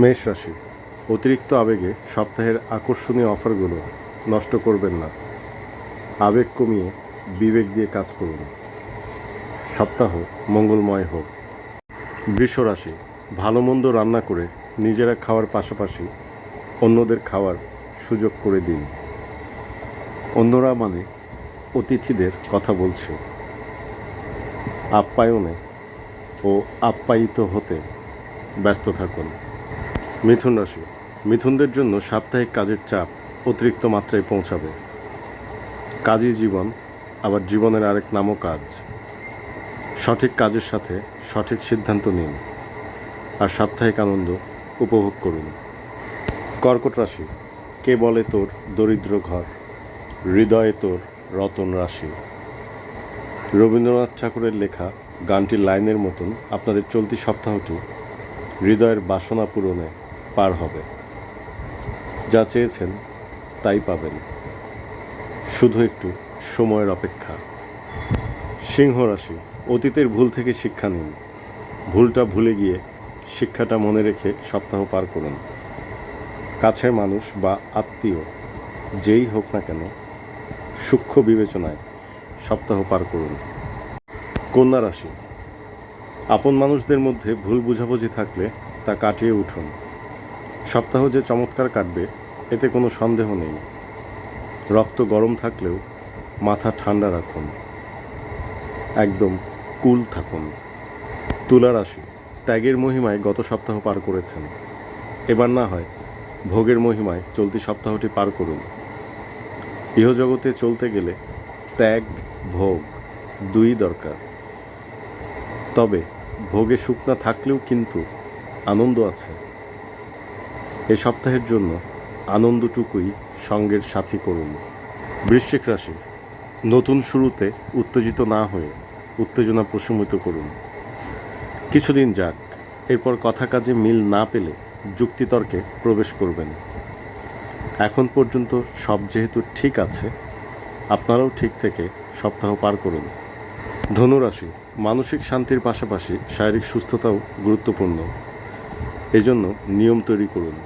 মেষ রাশি। অতিরিক্ত আবেগে সপ্তাহের আকর্ষণীয় অফারগুলো নষ্ট করবেন না। আবেগ কমিয়ে বিবেক দিয়ে কাজ করুন। সপ্তাহ মঙ্গলময় হোক। বৃষ রাশি ভালো মন্দ রান্না করে নিজেরা খাওয়ার পাশাপাশি অন্যদের খাওয়ার সুযোগ করে দিন। অন্যরা মানে অতিথিদের কথা বলছে। আপ্যায়নে ও আপ্যায়িত হতে ব্যস্ত থাকুন। মিথুন রাশি। মিথুনদের জন্য সাপ্তাহিক কাজের চাপ অতিরিক্ত মাত্রায় পৌঁছাবে। কাজই জীবন, আবার জীবনের আরেক নামও কাজ। সঠিক কাজের সাথে সঠিক সিদ্ধান্ত নিন আর সাপ্তাহিক আনন্দ উপভোগ করুন। কর্কট রাশি, কে বলে তোর দরিদ্র ঘর? হৃদয়ে তোর রতন রাশি। রবীন্দ্রনাথ ঠাকুরের লেখা গানটির লাইনের মতন আপনাদের চলতি সপ্তাহটি হৃদয়ের বাসনা পূরণে পার হবে। যা চেয়েছেন, তাই পাবেন। শুধু একটু সময়ের অপেক্ষা। সিংহ রাশি, অতীতের ভুল থেকে শিক্ষা নিন। ভুলটা ভুলে গিয়ে শিক্ষাটা মনে রেখে সপ্তাহ পার করুন। কাছের মানুষ বা আত্মীয়, যেই হোক না কেন, সূক্ষ্ম বিবেচনায় সপ্তাহ পার করুন। কন্যা রাশি, আপন মানুষদের মধ্যে ভুল বুঝাবুঝি থাকলে তা কাটিয়ে উঠুন। সপ্তাহ যে চমৎকার কাটবে, এতে কোনো সন্দেহ নেই। রক্ত গরম থাকলেও মাথা ঠান্ডা রাখুন। একদম কুল থাকুন। তুলা রাশি, ত্যাগের মহিমায় গত সপ্তাহ পার করেছেন। এবার না হয় ভোগের মহিমায় চলতি সপ্তাহটি পার করুন। ইহজগতে চলতে গেলে ত্যাগ, ভোগ দুই দরকার। তবে ভোগে সুখ না থাকলেও কিন্তু আনন্দ আছে। এ সপ্তাহের জন্য আনন্দটুকুই সঙ্গের সাথী করুন। বৃশ্চিক রাশি, নতুন শুরুতে উত্তেজিত না হয়ে উত্তেজনা প্রশমিত করুন। কিছুদিন যাক, এরপর কথা কাজে মিল না পেলে যুক্তিতর্কে প্রবেশ করবেন। এখন পর্যন্ত সব যেহেতু ঠিক আছে, আপনারাও ঠিক থেকে সপ্তাহ পার করুন। ধনুরাশি, মানসিক শান্তির পাশাপাশি শারীরিক সুস্থতাও গুরুত্বপূর্ণ। এজন্য নিয়ম তৈরি করুন।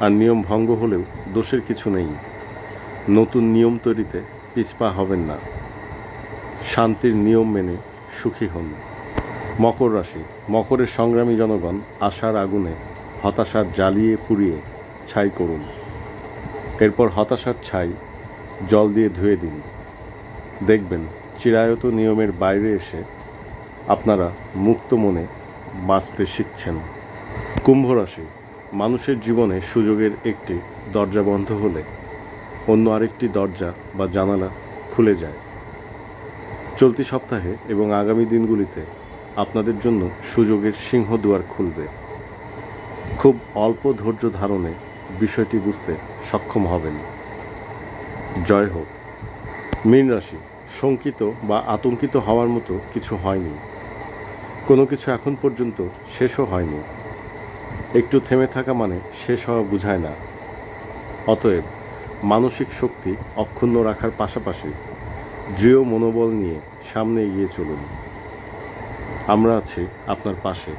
আর নিয়ম ভঙ্গ হলেও দোষের কিছু নেই। নতুন নিয়ম তৈরিতে পিছপা হবেন না। শান্তির নিয়ম মেনে সুখী হন। মকর রাশি, মকরের সংগ্রামী জনগণ আশার আগুনে হতাশার জ্বালিয়ে পুড়িয়ে ছাই করুন। এরপর হতাশার ছাই জল দিয়ে ধুয়ে দিন। দেখবেন চিরায়ত নিয়মের বাইরে এসে আপনারা মুক্ত মনে বাঁচতে শিখছেন। কুম্ভ রাশি মানুষের জীবনে সুযোগের একটি দরজা বন্ধ হলে অন্য আরেকটি দরজা বা জানালা খুলে যায়। চলতি সপ্তাহে এবং আগামী দিনগুলিতে আপনাদের জন্য সুযোগের সিংহদুয়ার খুলবে। খুব অল্প ধৈর্য ধারণে বিষয়টি বুঝতে সক্ষম হবেন। জয় হোক। মীন রাশি, শঙ্কিত বা আতঙ্কিত হওয়ার মতো কিছু হয়নি। কোনো কিছু এখন পর্যন্ত শেষও হয়নি। একটু থেমে থাকা মানে শেষ হওয়া বোঝায় না। অতএব মানসিক শক্তি অক্ষুণ্ণ রাখার পাশাপাশি দৃঢ় মনোবল নিয়ে সামনে এগিয়ে চলুন। আমরা আছি আপনার পাশে।